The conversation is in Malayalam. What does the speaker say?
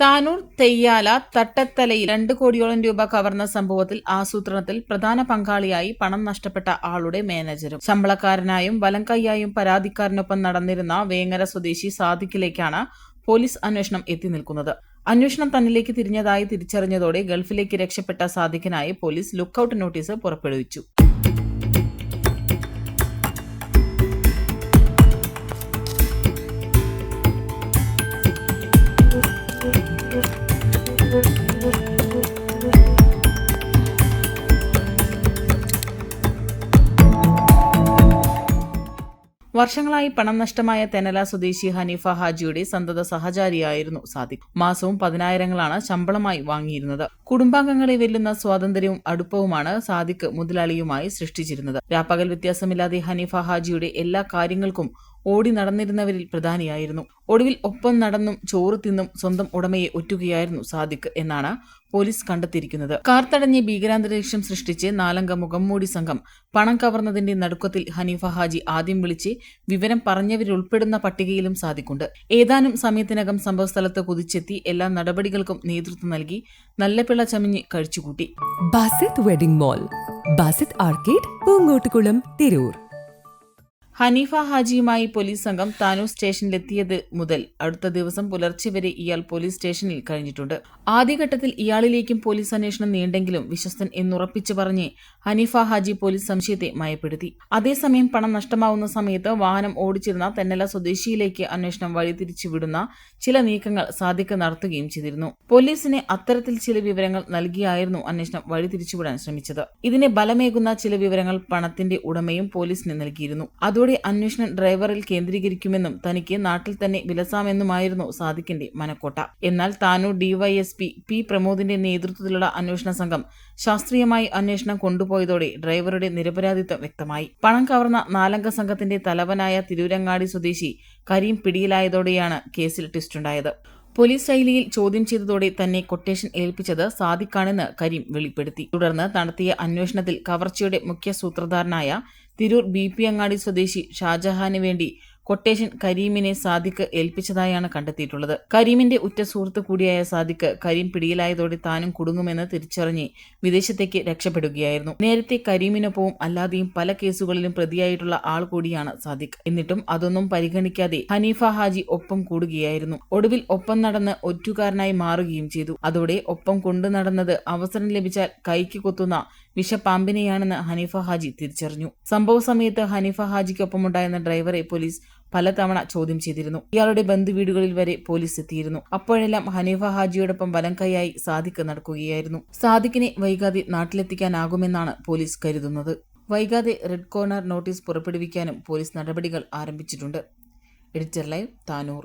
താനൂർ തെയ്യാല തട്ടത്തലയിൽ രണ്ട് കോടിയോളം രൂപ കവർന്ന സംഭവത്തിൽ ആസൂത്രണത്തിൽ പ്രധാന പങ്കാളിയായി പണം നഷ്ടപ്പെട്ട ആളുടെ മാനേജരും. ശമ്പളക്കാരനായും വലംകൈയായും പരാതിക്കാരനൊപ്പം നടന്നിരുന്ന വേങ്ങര സ്വദേശി സാദിഖിലേക്കാണ് പോലീസ് അന്വേഷണം എത്തി നിൽക്കുന്നത്. അന്വേഷണം തന്നിലേക്ക് തിരിഞ്ഞതായി തിരിച്ചറിഞ്ഞതോടെ ഗൾഫിലേക്ക് രക്ഷപ്പെട്ട സാദിഖിനായി പോലീസ് ലുക്കൌട്ട് നോട്ടീസ് പുറപ്പെടുവിച്ചു. വർഷങ്ങളായി പണം നഷ്ടമായ തെനല സ്വദേശി ഹനീഫ ഹാജിയുടെ സന്തത സഹചാരിയായിരുന്നു സാദിഖ്. മാസവും പതിനായിരങ്ങളാണ് ശമ്പളമായി വാങ്ങിയിരുന്നത്. കുടുംബാംഗങ്ങളെ വെല്ലുന്ന സ്വാതന്ത്ര്യവും അടുപ്പവുമാണ് സാദിഖ് മുതലാളിയുമായി സൃഷ്ടിച്ചിരുന്നത്. രാപ്പകൽ വ്യത്യാസമില്ലാതെ ഹനീഫ ഹാജിയുടെ എല്ലാ കാര്യങ്ങൾക്കും ഓടി നടന്നിരുന്നവരിൽ പ്രധാനിയായിരുന്നു. ഒടുവിൽ ഒപ്പം നടന്നും ചോറ് തിന്നും സ്വന്തം ഉടമയെ ഒറ്റുകയായിരുന്നു സാദിഖ് എന്നാണ് പോലീസ് കണ്ടെത്തിയിരിക്കുന്നത്. കാർ തടഞ്ഞ് ഭീകരാന്തരീക്ഷം സൃഷ്ടിച്ച് നാലംഗ മുഖംമൂടി സംഘം പണം കവർന്നതിന്റെ നടുക്കത്തിൽ ഹനീഫ ഹാജി ആദ്യം വിളിച്ച് വിവരം പറഞ്ഞവരുൾപ്പെടുന്ന പട്ടികയിലും സാധിക്കുണ്ട് ഏതാനും സമയത്തിനകം സംഭവസ്ഥലത്ത് കുതിച്ചെത്തി എല്ലാ നടപടികൾക്കും നേതൃത്വം നൽകി നല്ല പിള്ള ചമിഞ്ഞ് കഴിച്ചുകൂട്ടി. Basith wedding mall Basith arcade Poonkottukulam Tirur. Haneefa ഹാജിയുമായി police സംഘം താനൂർ സ്റ്റേഷനിലെത്തിയത് മുതൽ അടുത്ത ദിവസം പുലർച്ചെ വരെ ഇയാൾ പോലീസ് സ്റ്റേഷനിൽ കഴിഞ്ഞിട്ടുണ്ട്. ആദ്യഘട്ടത്തിൽ ഇയാളിലേക്കും പോലീസ് അന്വേഷണം നീണ്ടെങ്കിലും വിശ്വസ്തൻ എന്നുറപ്പിച്ചു പറഞ്ഞ് ഹനീഫ ഹാജി പോലീസ് സംശയത്തെ മയപ്പെടുത്തി. അതേസമയം പണം നഷ്ടമാവുന്ന സമയത്ത് വാഹനം ഓടിച്ചിരുന്ന തെന്നല സ്വദേശിയിലേക്ക് അന്വേഷണം വഴിതിരിച്ചു വിടുന്ന ചില നീക്കങ്ങൾ സാധിക്ക നടത്തുകയും ചെയ്തിരുന്നു. പോലീസിന് അത്തരത്തിൽ ചില വിവരങ്ങൾ നൽകിയായിരുന്നു അന്വേഷണം വഴിതിരിച്ചുവിടാൻ ശ്രമിച്ചത്. ഇതിനെ ബലമേകുന്ന ചില വിവരങ്ങൾ പണത്തിന്റെ ഉടമയും പോലീസിന് നൽകിയിരുന്നു. അതോടെ അന്വേഷണം ഡ്രൈവറിൽ കേന്ദ്രീകരിക്കുമെന്നും തനിക്ക് നാട്ടിൽ തന്നെ വിലസാമെന്നുമായിരുന്നു സാദിഖിന്റെ മനക്കോട്ട. എന്നാൽ താനൂർ ഡിവൈഎസ്പി പി പ്രമോദിന്റെ നേതൃത്വത്തിലുള്ള അന്വേഷണ സംഘം ശാസ്ത്രീയമായി അന്വേഷണം കൊണ്ടുപോയതോടെ ഡ്രൈവറുടെ നിരപരാധിത്വം വ്യക്തമായി. പണം കവർന്ന നാലംഗ സംഘത്തിന്റെ തലവനായ തിരൂരങ്ങാടി സ്വദേശി കരീം പിടിയിലായതോടെയാണ് കേസിൽ ട്വിസ്റ്റുണ്ടായത്. പോലീസ് ശൈലിയിൽ ചോദ്യം ചെയ്തതോടെ തന്നെ കൊട്ടേഷൻ ഏൽപ്പിച്ചത് സാദിഖാണെന്ന് കരീം വെളിപ്പെടുത്തി. തുടർന്ന് നടത്തിയ അന്വേഷണത്തിൽ കവർച്ചയുടെ മുഖ്യ സൂത്രധാരനായ തിരൂർ ബി പി അങ്ങാടി സ്വദേശി ഷാജഹാന് വേണ്ടി കൊട്ടേഷൻ കരീമിനെ സാദിഖ് ഏൽപ്പിച്ചതായാണ് കണ്ടെത്തിയിട്ടുള്ളത്. കരീമിന്റെ ഉറ്റ സുഹൃത്ത് കൂടിയായ സാദിഖ് കരീം പിടിയിലായതോടെ താനും കുടുങ്ങുമെന്ന് തിരിച്ചറിഞ്ഞ് വിദേശത്തേക്ക് രക്ഷപ്പെടുകയായിരുന്നു. നേരത്തെ കരീമിനൊപ്പവും അല്ലാതെയും പല കേസുകളിലും പ്രതിയായിട്ടുള്ള ആൾ കൂടിയാണ് സാദിഖ്. എന്നിട്ടും അതൊന്നും പരിഗണിക്കാതെ ഹനീഫ ഹാജി ഒപ്പം കൂടുകയായിരുന്നു. ഒടുവിൽ ഒപ്പം നടന്ന് ഒറ്റുകാരനായി മാറുകയും ചെയ്തു. അതോടെ ഒപ്പം കൊണ്ടു നടന്നത് അവസരം ലഭിച്ചാൽ കൈക്ക് കൊത്തുന്ന വിഷപ്പാമ്പിനെയാണെന്ന് ഹനീഫ ഹാജി തിരിച്ചറിഞ്ഞു. സംഭവ സമയത്ത് ഹനീഫ ഹാജിക്കൊപ്പമുണ്ടായിരുന്ന ഡ്രൈവറെ പോലീസ് പലതവണ ചോദ്യം ചെയ്തിരുന്നു. ഇയാളുടെ ബന്ധുവീടുകളിൽ വരെ പോലീസ് എത്തിയിരുന്നു. അപ്പോഴെല്ലാം ഹനീഫ ഹാജിയോടൊപ്പം വലം കൈയായി സാദിഖ് നടക്കുകയായിരുന്നു. സാദിഖിനെ വൈകാതെ നാട്ടിലെത്തിക്കാനാകുമെന്നാണ് പോലീസ് കരുതുന്നത്. വൈകാതെ റെഡ് കോർണർ നോട്ടീസ് പുറപ്പെടുവിക്കാനും പോലീസ് നടപടികൾ ആരംഭിച്ചിട്ടുണ്ട്. Editor live Tanur.